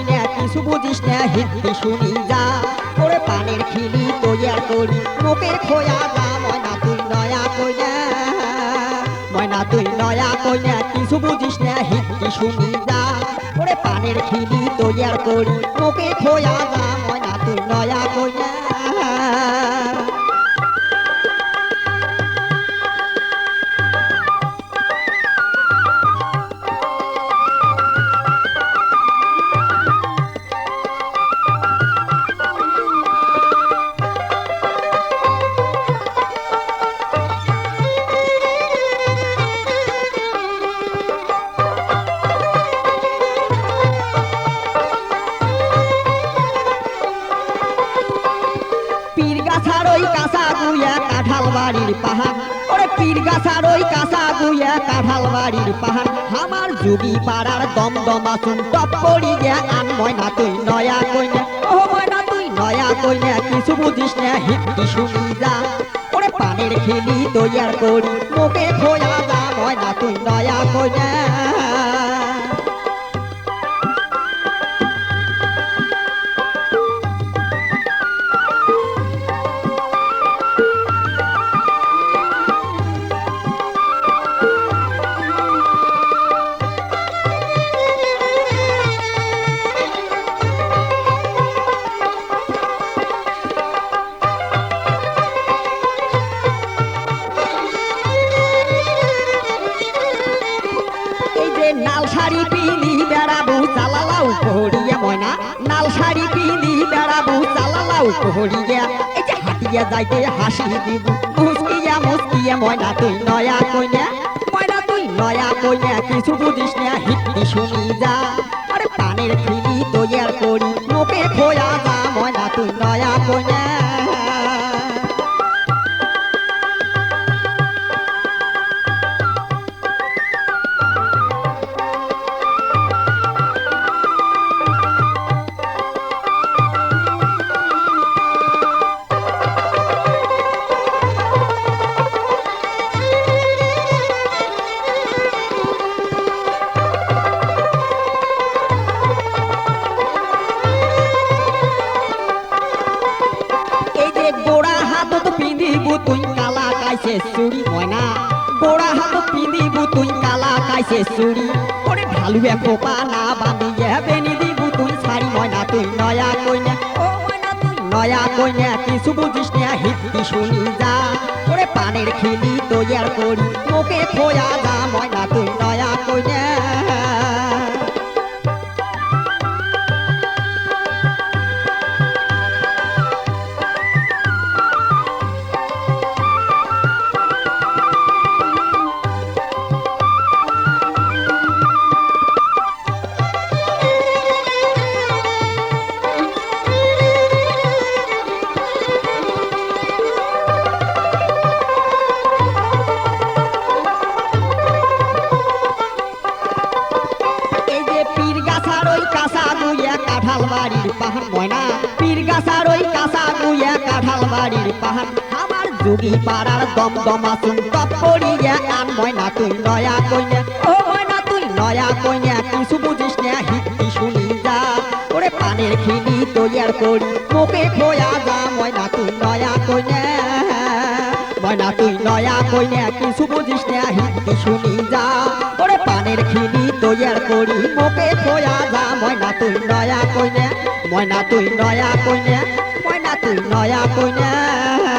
কইনা কিছু বুঝিস না, হিন্দি শুনি যা। ওরে পানের খিলি তৈয়ার করি, মুখের খোয়া যা ময়না তুই নয়া কইলে। ময়না তুই নয়া কইনা কিছু বুঝিস না, হিন্দি শুনি যা। ওরে পানের খিলি তৈয়ার করি মুখে খোয়া যা ময়না তুই নয়া বাড়ির পাহাড়। ওরে পীর গাছার ওই কাঁচা গুয়া কাঁঠাল বাড়ির পাহাড়। আমার যুগি পাড়ার দম দম আসুন, টপ গে আন ময়না তুই নয়া কইনা। ও ময়না তুই নয়া কইনা, কিছু বুঝিস না, হিন্দি শুনি যা ওরে পানের খেলি তৈয়ার করি, মুখে খোয়া যা ময়না তুই নয়া কইনা। শাড়ি পিনি বেড়াবো, চালালাও কোহরিয়া ময়না। নাল শাড়ি পিনি বেড়াবো, চালালাও কোহরিয়া এই যে হাটিয়া যাইতে হাসি দিব, মুসকিয়া মুসকিয়া ময়না তুই নয়া কইনা। ময়না তুই নয়া কইনা, কিছু বুঝিস না শুনি যা। আরে পানের খিলি তৈয়ার করি মুখে খোয়া যা, ময়না তুই নয়া কইনা। কাইছে চুরি ময়না গোড়া হাতত পিন্ধিবু তুই, কালা কাইছে চুরি। ওরে ঢালুয়ে খোপা না বাঁধিয়ে বেনি দিবু তুই শাড়ি ময়না তুই, নয়া কইনা। ও ময়না তুই, নয়া কইনা, কিছু বুঝিস না হিন্দি শুনি যা। ওরে পানের খিলি তৈয়ার করি মুখে খোয়া যা ময়না তুই, নয়া কইনা। বাড়ির পাহাড় ময়না। পীর গাছার ওই কাঁচা গুইয়া কাঁঠাল বাড়ির পাহাড়। আমার যোগী পাড়ার দম দম আসুন করিয়া আন ময়না, তুই নয়া কইনা। ও ময়না, তুই নয়া কইনা কিছু বুঝিস না হিন্দি শুনি যা। ওরে পানের খিলি তৈয়ার করি, মুখে খোয়া যা, ময়না, তুই নয়া কইনা। ময়না, তুই নয়া কইনা কিছু বুঝিস না হিন্দি শুনি যা। ওরে পানের খিলি তৈয়ার করি, মোকে খোয়া যা, ময়না তুই নয়া কইনা, ময়না তুই নয়া কইনা, ময়না তুই নয়া কইনা।